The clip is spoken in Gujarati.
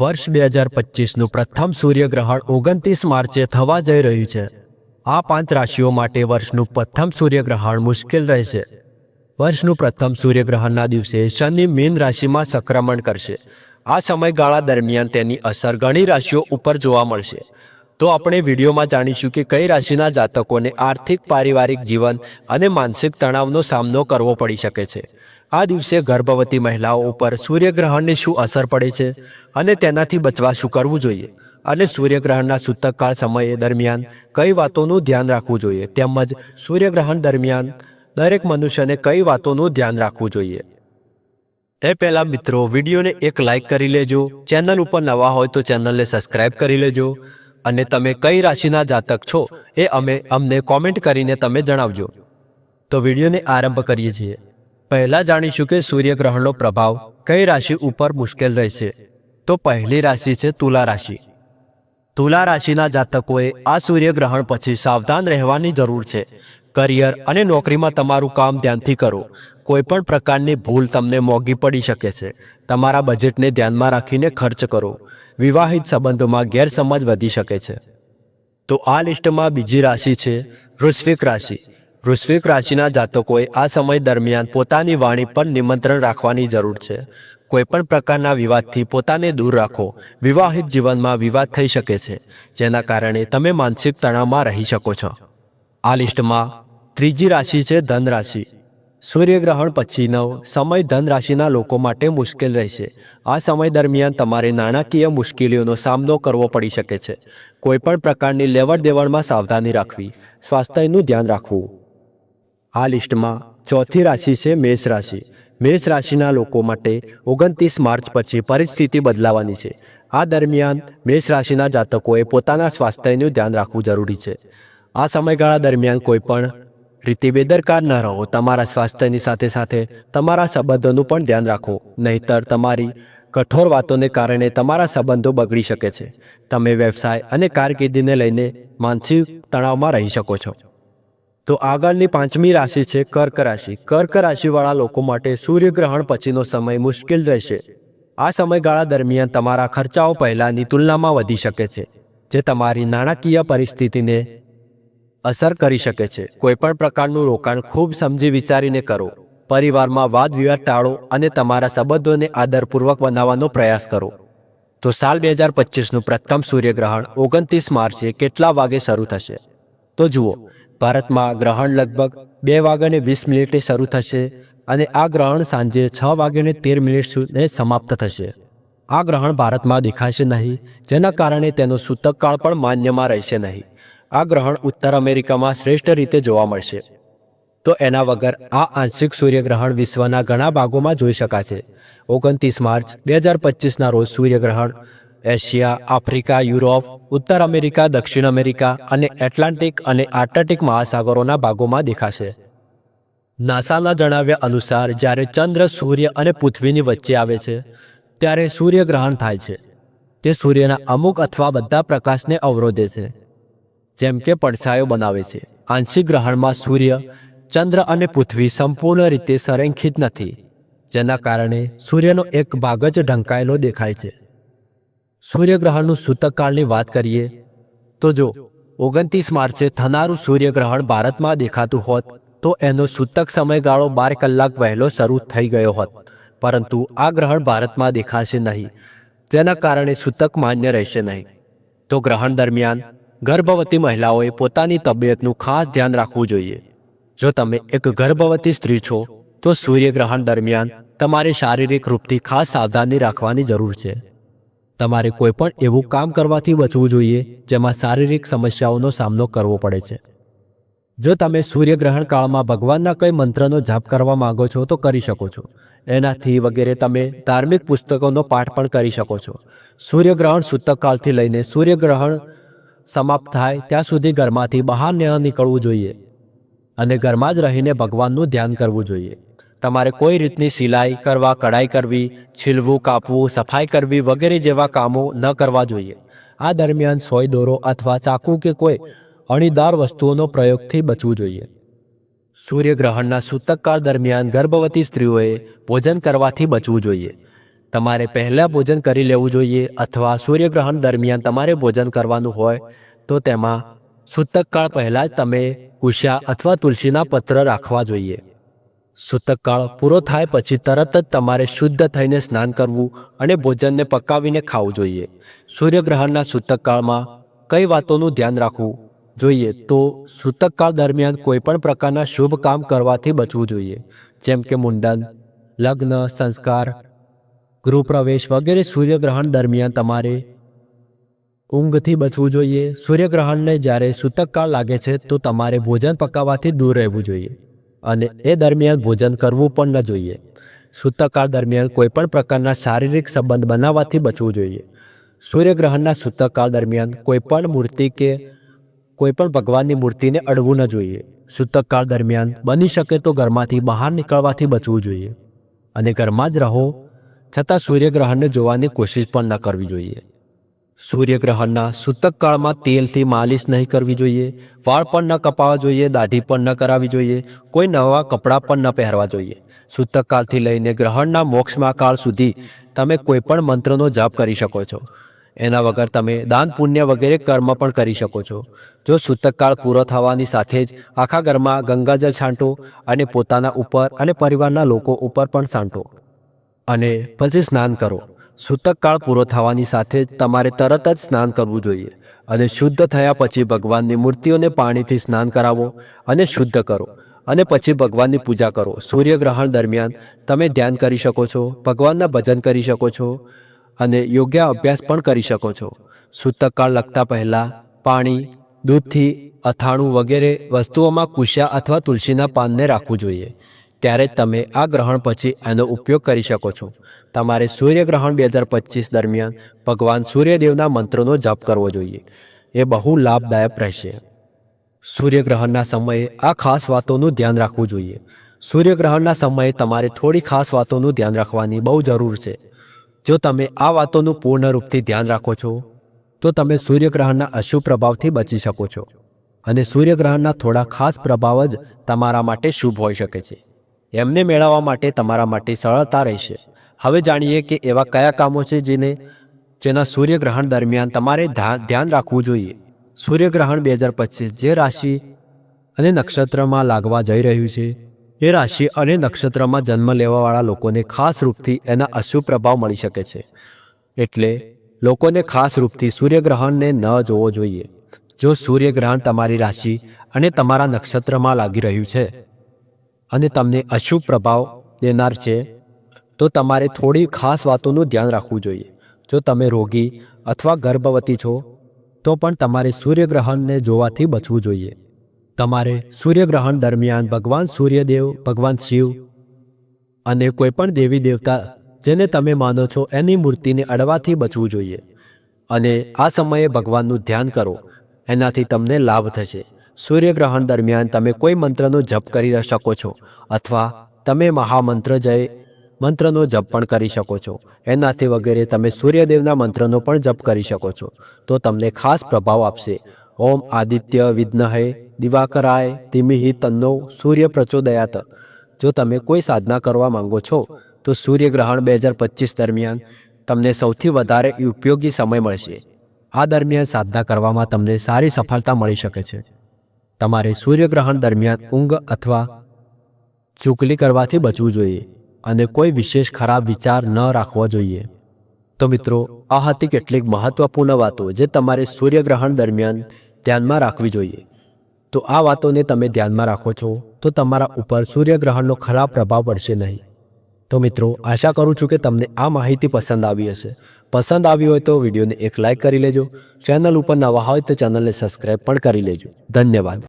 વર્ષ બે હજાર પચીસનું પ્રથમ સૂર્યગ્રહણ ઓગણત્રીસ માર્ચે થવા જઈ રહ્યું છે. આ પાંચ રાશિઓ માટે વર્ષનું પ્રથમ સૂર્યગ્રહણ મુશ્કેલ રહેશે. વર્ષનું પ્રથમ સૂર્યગ્રહણના દિવસે શનિ મીન રાશિમાં સંક્રમણ કરશે. આ સમયગાળા દરમિયાન તેની અસર ઘણી રાશિઓ ઉપર જોવા મળશે. તો આપણે વિડીયોમાં જાણીશું કે કઈ રાશિના જાતકોને આર્થિક, પારિવારિક જીવન અને માનસિક તણાવનો સામનો કરવો પડી શકે છે. આ દિવસે ગર્ભવતી મહિલાઓ ઉપર સૂર્યગ્રહણની શું અસર પડે છે અને તેનાથી બચવા શું કરવું જોઈએ? અને સૂર્યગ્રહણના સૂતકકાળ સમયે દરમિયાન કઈ વાતોનું ધ્યાન રાખવું જોઈએ? તેમજ સૂર્યગ્રહણ દરમિયાન દરેક મનુષ્યને કઈ વાતોનું ધ્યાન રાખવું જોઈએ? એ પહેલાં મિત્રો, વિડીયોને એક લાઇક કરી લેજો. ચેનલ ઉપર નવા હોય તો ચેનલને સબસ્ક્રાઇબ કરી લેજો. અને તમે કઈ રાશિના જાતક છો એ અમે અમને કોમેન્ટ કરીને તમે જણાવજો. તો વિડીયોને આરંભ કરીએ છીએ. પહેલાં જાણીશું કે સૂર્યગ્રહણનો પ્રભાવ કઈ રાશિ ઉપર મુશ્કેલ રહેશે. તો પહેલી રાશિ છે તુલા રાશિ. તુલા રાશિના જાતકોએ આ સૂર્યગ્રહણ પછી સાવધાન રહેવાની જરૂર છે. કરિયર અને નોકરીમાં તમારું કામ ધ્યાનથી કરો. કોઈ પણ પ્રકારની ભૂલ તમને મોંઘી પડી શકે છે. તમારા બજેટને ધ્યાનમાં રાખીને ખર્ચ કરો. વિવાહિત સંબંધોમાં ગેરસમજ વધી શકે છે. તો આ લિસ્ટમાં બીજી રાશિ છે વૃશ્વિક રાશિ. વૃશ્વિક રાશિના જાતકોએ આ સમય દરમિયાન પોતાની વાણી પર નિમંત્રણ રાખવાની જરૂર છે. કોઈપણ પ્રકારના વિવાદથી પોતાને દૂર રાખો. વિવાહિત જીવનમાં વિવાદ થઈ શકે છે, જેના કારણે તમે માનસિક તણાવમાં રહી શકો છો. આ લિસ્ટમાં ત્રીજી રાશિ છે ધન રાશિ સૂર્યગ્રહણ પછીનો સમય ધન રાશિના લોકો માટે મુશ્કેલ રહેશે. આ સમય દરમિયાન તમારે નાણાકીય મુશ્કેલીઓનો સામનો કરવો પડી શકે છે. કોઈપણ પ્રકારની લેવડ દેવડમાં સાવધાની રાખવી. સ્વાસ્થ્યનું ધ્યાન રાખવું. આ લિસ્ટમાં ચોથી રાશિ છે મેષ રાશિ. મેષ રાશિના લોકો માટે ઓગણત્રીસ માર્ચ પછી પરિસ્થિતિ બદલાવાની છે. આ દરમિયાન મેષ રાશિના જાતકોએ પોતાના સ્વાસ્થ્યનું ધ્યાન રાખવું જરૂરી છે. આ સમયગાળા દરમિયાન કોઈ પણ રીતે બેદરકાર ન રહો. તમારા સ્વાસ્થ્યની સાથે સાથે તમારા સંબંધોનું પણ ધ્યાન રાખો. નહીતર તમારી કઠોર વાતોને કારણે તમારા સંબંધો બગડી શકે છે. તમે વ્યવસાય અને કારકિર્દીને લઈને માનસિક તણાવમાં રહી શકો છો. તો આગળની પાંચમી રાશિ છે કર્ક રાશિ. કર્ક રાશિવાળા લોકો માટે સૂર્યગ્રહણ પછીનો સમય મુશ્કેલ રહેશે. આ સમયગાળા દરમિયાન તમારા ખર્ચાઓ પહેલાંની તુલનામાં વધી શકે છે, જે તમારી નાણાકીય પરિસ્થિતિને અસર કરી શકે છે. કોઈપણ પ્રકારનું રોકાણ ખૂબ સમજી વિચારીને કરો. પરિવારમાં વાદ વિવાદ ટાળો અને તમારા સંબંધોને આદરપૂર્વક બનાવવાનો પ્રયાસ કરો. તો સાલ બે હજાર પચીસનું પ્રથમ સૂર્યગ્રહણ ઓગણત્રીસ માર્ચે કેટલા વાગે શરૂ થશે? તો જુઓ, ભારતમાં ગ્રહણ લગભગ બે વાગ્યાને વીસ મિનિટે શરૂ થશે અને આ ગ્રહણ સાંજે છ વાગ્યાને તેર મિનિટ સુધી સમાપ્ત થશે. આ ગ્રહણ ભારતમાં દેખાશે નહીં, જેના કારણે તેનો સૂતકકાળ પણ માન્યમાં રહેશે નહીં. આ ગ્રહણ ઉત્તર અમેરિકામાં શ્રેષ્ઠ રીતે જોવા મળશે. તો એના વગર આ આંશિક સૂર્યગ્રહણ વિશ્વના ઘણા ભાગોમાં જોઈ શકાશે. ઓગણત્રીસ માર્ચ બે હજાર પચીસના રોજ સૂર્યગ્રહણ, એશિયા, આફ્રિકા, યુરોપ, ઉત્તર અમેરિકા, દક્ષિણ અમેરિકા અને એટલાન્ટિક અને આર્કટિક મહાસાગરોના ભાગોમાં દેખાશે. નાસાના જણાવ્યા અનુસાર જ્યારે ચંદ્ર, સૂર્ય અને પૃથ્વીની વચ્ચે આવે છે, ત્યારે સૂર્યગ્રહણ થાય છે. તે સૂર્યના અમુક અથવા બધા પ્રકાશને અવરોધે છે. જેમ કે પડછાયો બનાવે છે. આંશિક ગ્રહણમાં સૂર્ય, ચંદ્ર અને પૃથ્વી સંપૂર્ણ રીતે સંરેખિત નથી, જેના કારણે સૂર્યનો એક ભાગ જ ઢંકાયેલો દેખાય છે. સૂર્યગ્રહણનું સૂતકકાળની વાત કરીએ, તો જો ઓગણત્રીસ માર્ચે થનારું સૂર્યગ્રહણ ભારતમાં દેખાતું હોત, તો એનો સૂતક સમયગાળો બાર કલાક વહેલો શરૂ થઈ ગયો હોત. પરંતુ આ ગ્રહણ ભારતમાં દેખાશે નહીં, જેના કારણે સૂતક માન્ય રહેશે નહીં. તો ગ્રહણ દરમિયાન ગર્ભવતી મહિલાઓએ પોતાની તબિયતનું ખાસ ધ્યાન રાખવું જોઈએ. જો તમે એક ગર્ભવતી સ્ત્રી છો, તો સૂર્યગ્રહણ દરમિયાન તમારે શારીરિક રૂપથી ખાસ સાવધાની રાખવાની જરૂર છે. તમારે કોઈ પણ એવું કામ કરવાથી બચવું જોઈએ, જેમાં શારીરિક સમસ્યાઓનો સામનો કરવો પડે છે. જો તમે સૂર્યગ્રહણ કાળમાં ભગવાનના કઈ મંત્રનો જાપ કરવા માંગો છો, તો કરી શકો છો. એનાથી વગેરે તમે ધાર્મિક પુસ્તકોનો પાઠ પણ કરી શકો છો. સૂર્યગ્રહણ સૂતકકાળથી લઈને સૂર્યગ્રહણ સમાપ્ત થાય ત્યાં સુધી ઘરમાંથી બહાર ન નીકળવું જોઈએ અને ઘરમાં જ રહીને ભગવાનનું ધ્યાન કરવું જોઈએ. તમારે કોઈ રીતની સિલાઈ કરવા, કઢાઈ કરવી, છીલવું, કાપવું, સફાઈ કરવી વગેરે જેવા કામો ન કરવા જોઈએ. આ દરમિયાન સોય દોરો અથવા ચાકુ કે કોઈ અણીદાર વસ્તુઓનો પ્રયોગથી બચવું જોઈએ. સૂર્યગ્રહણના સૂતકકાળ દરમિયાન ગર્ભવતી સ્ત્રીઓએ ભોજન કરવાથી બચવું જોઈએ. તમારે પહેલાં ભોજન કરી લેવું જોઈએ અથવા સૂર્યગ્રહણ દરમિયાન તમારે ભોજન કરવાનું હોય, તો તેમાં સૂતકકાળ પહેલાં જ તમે કુશા અથવા તુલસીના પત્ર રાખવા જોઈએ. સૂતકકાળ પૂરો થાય પછી તરત જ તમારે શુદ્ધ થઈને સ્નાન કરવું અને ભોજનને પકાવીને ખાવું જોઈએ. સૂર્યગ્રહણના સૂતકકાળમાં કઈ વાતોનું ધ્યાન રાખવું જોઈએ, તો સૂતકકાળ દરમિયાન કોઈપણ પ્રકારના શુભ કામ કરવાથી બચવું જોઈએ. જેમ કે મુંડન, લગ્ન, સંસ્કાર ગૃહપ્રવેશ વગેરે સૂર્યગ્રહણ દરમિયાન તમારે ઊંઘથી બચવું જોઈએ. સૂર્યગ્રહણને જ્યારે સૂતકકાળ લાગે છે, તો તમારે ભોજન પકાવવાથી દૂર રહેવું જોઈએ અને એ દરમિયાન ભોજન કરવું પણ ન જોઈએ. સૂતકકાળ દરમિયાન કોઈપણ પ્રકારના શારીરિક સંબંધ બનાવવાથી બચવું જોઈએ. સૂર્યગ્રહણના સૂતકકાળ દરમિયાન કોઈપણ મૂર્તિ કે કોઈપણ ભગવાનની મૂર્તિને અડવું ન જોઈએ. સૂતકકાળ દરમિયાન બની શકે તો ઘરમાંથી બહાર નીકળવાથી બચવું જોઈએ અને ઘરમાં જ રહો. છતાં સૂર્યગ્રહણને જોવાની કોશિશ પણ ન કરવી જોઈએ. સૂર્યગ્રહણના સૂતકકાળમાં તેલથી માલિશ નહીં કરવી જોઈએ, વાળ પણ ન કપાવવા જોઈએ, દાઢી પણ ન કરાવવી જોઈએ, કોઈ નવા કપડાં પણ ન પહેરવા જોઈએ. સૂતકકાળથી લઈને ગ્રહણના મોક્ષમાં કાળ સુધી તમે કોઈ પણ મંત્રનો જાપ કરી શકો છો. એના વગર તમે દાન, પુણ્ય વગેરે કર્મ પણ કરી શકો છો. જો સૂતકકાળ પૂરો થવાની સાથે જ આખા ઘરમાં ગંગાજળ છાંટો અને પોતાના ઉપર અને પરિવારના લોકો ઉપર પણ છાંટો. અને પછી સ્નાન કરો. સૂતકકાળ પૂરો થવાની સાથે જ તમારે તરત જ સ્નાન કરવું જોઈએ અને શુદ્ધ થયા પછી ભગવાનની મૂર્તિઓને પાણીથી સ્નાન કરાવો અને શુદ્ધ કરો અને પછી ભગવાનની પૂજા કરો. સૂર્યગ્રહણ દરમિયાન તમે ધ્યાન કરી શકો છો, ભગવાનના ભજન કરી શકો છો અને યોગ્ય અભ્યાસ પણ કરી શકો છો. સૂતકકાળ લગતા પહેલાં પાણી, દૂધથી અથાણું વગેરે વસ્તુઓમાં કુશા અથવા તુલસીના પાનને રાખવું જોઈએ. ત્યારે તમે આ ગ્રહણ પછી એનો ઉપયોગ કરી શકો છો. તમારે સૂર્યગ્રહણ બે હજાર પચીસ દરમિયાન ભગવાન સૂર્યદેવના મંત્રનો જપ કરવો જોઈએ. એ બહુ લાભદાયક રહેશે. સૂર્યગ્રહણના સમયે આ ખાસ વાતોનું ધ્યાન રાખવું જોઈએ. સૂર્યગ્રહણના સમયે તમારે થોડી ખાસ વાતોનું ધ્યાન રાખવાની બહુ જરૂર છે. જો તમે આ વાતોનું પૂર્ણ રૂપથી ધ્યાન રાખો છો, તો તમે સૂર્યગ્રહણના અશુભ પ્રભાવથી બચી શકો છો. અને સૂર્યગ્રહણના થોડા ખાસ પ્રભાવ જ તમારા માટે શુભ હોઈ શકે છે. એમને મેળવવા માટે તમારા માટે સરળતા રહેશે. હવે જાણીએ કે એવા કયા કામો છે જેને, જેના સૂર્યગ્રહણ દરમિયાન તમારે ધ્યાન રાખવું જોઈએ. સૂર્યગ્રહણ બે હજાર પચીસ જે રાશિ અને નક્ષત્રમાં લાગવા જઈ રહ્યું છે, એ રાશિ અને નક્ષત્રમાં જન્મ લેવાવાળા લોકોને ખાસ રૂપથી એના અશુભ પ્રભાવ મળી શકે છે. એટલે લોકોને ખાસ રૂપથી સૂર્યગ્રહણને ન જોવો જોઈએ. જો સૂર્યગ્રહણ તમારી રાશિ અને તમારા નક્ષત્રમાં લાગી રહ્યું છે અને તમને અશુભ પ્રભાવ દેનાર છે, તો તમારે થોડી ખાસ વાતોનું ધ્યાન રાખવું જોઈએ. જો તમે રોગી અથવા ગર્ભવતી છો, તો પણ તમારે સૂર્યગ્રહણને જોવાથી બચવું જોઈએ. તમારે સૂર્યગ્રહણ દરમિયાન ભગવાન સૂર્યદેવ, ભગવાન શિવ અને કોઈપણ દેવી દેવતા જેને તમે માનો છો એની મૂર્તિને અડવાથી બચવું જોઈએ. અને આ સમયે ભગવાનનું ધ્યાન કરો. એનાથી તમને લાભ થશે. સૂર્યગ્રહણ દરમિયાન તમે કોઈ મંત્રનો જપ કરી શકો છો અથવા તમે મહામંત્ર જય મંત્રનો જપ પણ કરી શકો છો. એનાથી વગેરે તમે સૂર્યદેવના મંત્રનો પણ જપ કરી શકો છો. તો તમને ખાસ પ્રભાવ આપશે. ઓમ આદિત્ય વિદ્નહે દિવાકરાય ધીમિહિ તન્નો સૂર્ય પ્રચોદયાત. જો તમે કોઈ સાધના કરવા માંગો છો, તો સૂર્યગ્રહણ બે હજાર પચીસ દરમિયાન તમને સૌથી વધારે ઉપયોગી સમય મળશે. આ દરમિયાન સાધના કરવામાં તમને સારી સફળતા મળી શકે છે. તમારે સૂર્યગ્રહણ દરમિયાન ઊંઘ અથવા ચૂકલી કરવાથી બચવું જોઈએ અને કોઈ વિશેષ ખરાબ વિચાર ન રાખવો જોઈએ. તો મિત્રો, આ હતી કેટલીક મહત્વપૂર્ણ વાતો જે તમારે સૂર્યગ્રહણ દરમિયાન ધ્યાનમાં રાખવી જોઈએ. તો આ વાતોને તમે ધ્યાનમાં રાખો છો તો તમારા ઉપર સૂર્યગ્રહણનો ખરાબ પ્રભાવ પડશે નહીં. તો મિત્રો, આશા કરું છું કે તમને આ માહિતી પસંદ આવી હશે. પસંદ આવી હોય તો વિડીયોને એક લાઇક કરી લેજો. ચેનલ ઉપર નવા હોય તો ચેનલને સબસ્ક્રાઈબ પણ કરી લેજો. ધન્યવાદ.